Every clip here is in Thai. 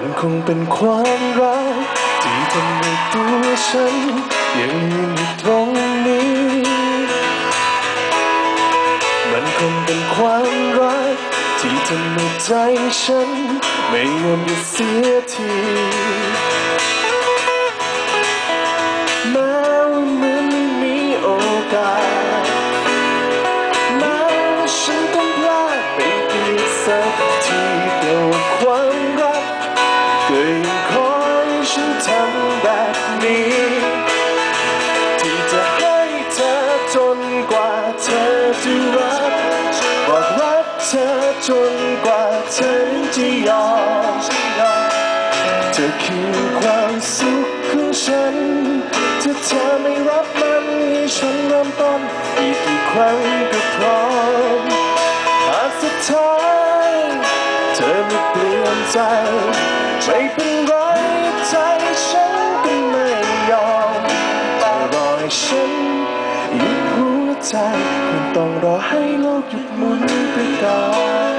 มันคงเป็นความรักที่ทำให้ตัวฉัน ยังยืนอยู่ตรงนี้ มันคงเป็นความรักที่ทำให้ใจฉัน ไม่ยอมหยุดเสียทีแม้ว่ามือนไม่มีโอกาสแม้ว่าฉันต้องพลาดไปอีกสักทีแต่ว่าความ นี้ ที่จะให้เธอจนกว่าเธอจะรักบอกรักเธอจนกว่าเธอนั้นจะยอมเธอคือความสุขของฉันถ้าเธอไม่รับมันให้ฉันเริ่มต้นอีกกี่ครั้งก็พร้อมหากสุดท้าย เธอไม่เปลี่ยนใจไม่เป็น ฉันหยุดหัวใจคงต้องรอให้โลกหยุดหมุนไปก่อน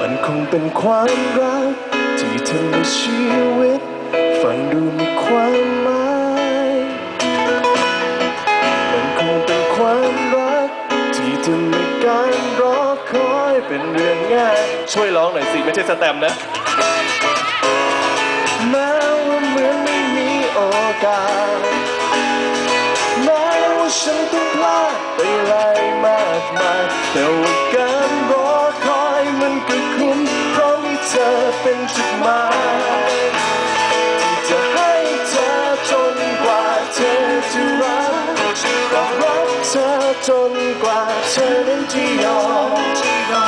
มันคงเป็นความรัก ที่ทำให้ชีวิต ฟังดูมีความหมายมันคงเป็นความรัก ที่ทำให้การรอคอยเป็นเรื่องง่าย ช่วยร้องหน่อยสิ ไม่ใช่สแตมป์นะแม้ว่าเหมือนไม่ โอกาส แม้ว่าฉันต้องพลาดไปหลายมากมาย แต่ว่าการรอคอยมันก็คุ้มเพราะมีเธอเป็นจุดหมายที่จะให้เธอจนกว่าเธอจะรักก็รักเธอจนกว่าเธอนั้นจะยอมเธอ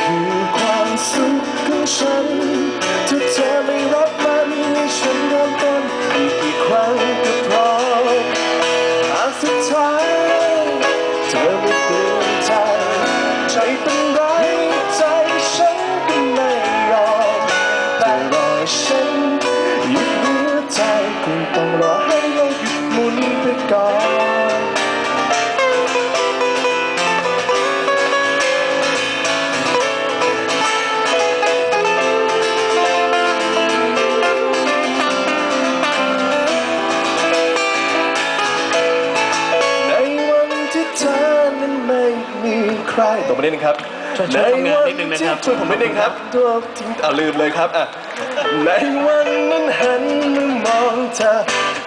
คือความสุขของฉันถ้าเธอไม่รั ครั้งก็พร้อมหากสุดท้าย ใครตบมานิดนึงครับช่วยช่วยทำงานนิดนึงนะครับใวัที่ช่วยผมนิดนึงครับตัวทิ้งเอาลืมเลยครับอะในวันนั้นหันมามองเธอ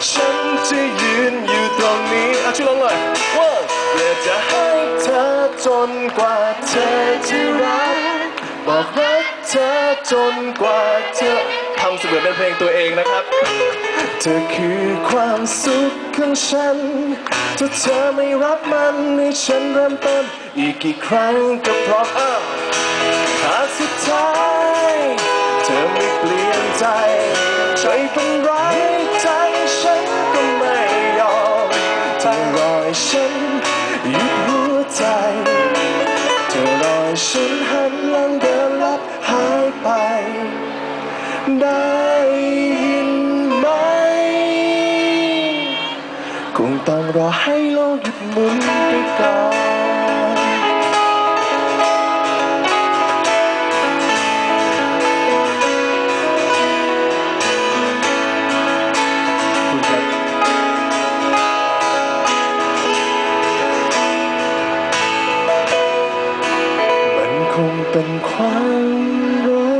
ฉันจะยืนอยู่ตรงนี้อะช่วยร้องหน่อยว่าเพื่อจะให้เธอจนกว่าเธอจะรักบอกรักเธอจนกว่าเธอทำ เสมือนเป็นเพลงตัวเองนะครับ เธอคือความสุขของฉัน ถ้าเธอไม่รับมันให้ฉันเริ่มต้น อีกกี่ครั้งก็พร้อมอ้าวหากสุดท้าย เธอไม่เปลี่ยนใจ ใจเป็นไรใจฉันก็ไม่ยอมเธอรอให้ฉันหยุดหัวใจ เธอรอให้ฉันหันหลังเดินลับหายไปได้ รอให้โลกหยุดหมุนไปก่อนมันคงเป็นความ